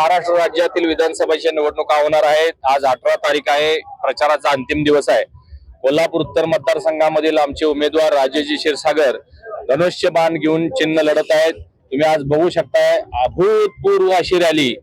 महाराष्ट्र राज्यातील विधानसभेच्या निवडणुका होणार आहेत. आज अठरा तारीख आहे. प्रचाराचा अंतिम दिवस आहे. कोल्हापूर उत्तर मतदारसंघामधील आमचे उमेदवार राजेजी क्षीरसागर धनुष्य बाण घेऊन चिन्ह लढत आहेत. तुम्ही आज बघू शकताय अभूतपूर्व अशी रॅली.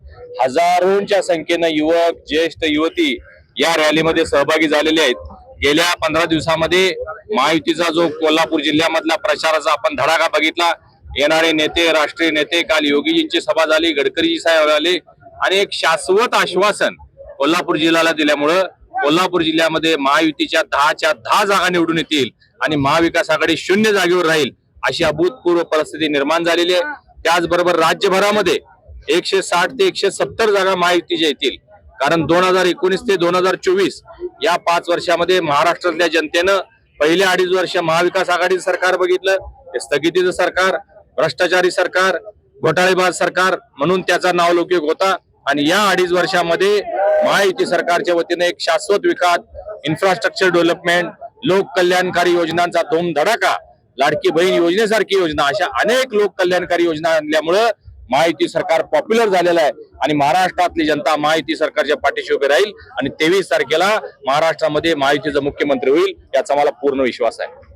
हजारोंच्या संख्येनं युवक ज्येष्ठ युवती या रॅलीमध्ये सहभागी झालेले आहेत. गेल्या पंधरा दिवसामध्ये महायुतीचा जो कोल्हापूर जिल्ह्यामधला प्रचाराचा आपण धडाका बघितला येणारे नेते राष्ट्रीय नेते काल योगीजींची सभा झाली गडकरीजी साहेब आले. आणि एक शाश्वत आश्वासन कोल्हापूर जिल्ह्याला दिल्यामुळं कोल्हापूर जिल्ह्यामध्ये महायुतीच्या दहाच्या दहा जागा निवडून येतील आणि महाविकास आघाडी शून्य जागेवर राहील अशी अभूतपूर्व परिस्थिती निर्माण झालेली आहे. त्याचबरोबर राज्यभरामध्ये एकशे साठ ते एकशे सत्तर जागा महायुतीच्या येतील. कारण दोन हजार एकोणीस ते दोन हजार चोवीस या पाच वर्षामध्ये महाराष्ट्रातल्या जनतेनं पहिले अडीच वर्ष महाविकास आघाडीचं सरकार बघितलं. ते स्थगितीचं सरकार भ्रष्टाचारी सरकार घोटाळेबाज सरकार म्हणून त्याचा नावलौकिक होता. आणि या अडीच वर्षामध्ये महायुती सरकारच्या वतीने एक शाश्वत विकास इन्फ्रास्ट्रक्चर डेव्हलपमेंट लोक कल्याणकारी योजनांचा दोन धडाका लाडकी बहीण योजनेसारखी योजना अशा अनेक लोक कल्याणकारी योजना आणल्यामुळं महायुती सरकार पॉप्युलर झालेलं आहे. आणि महाराष्ट्रातली जनता महायुती सरकारच्या पाठीशी उभी राहील. आणि तेवीस तारखेला महाराष्ट्रामध्ये महायुतीचा मुख्यमंत्री होईल याचा मला पूर्ण विश्वास आहे.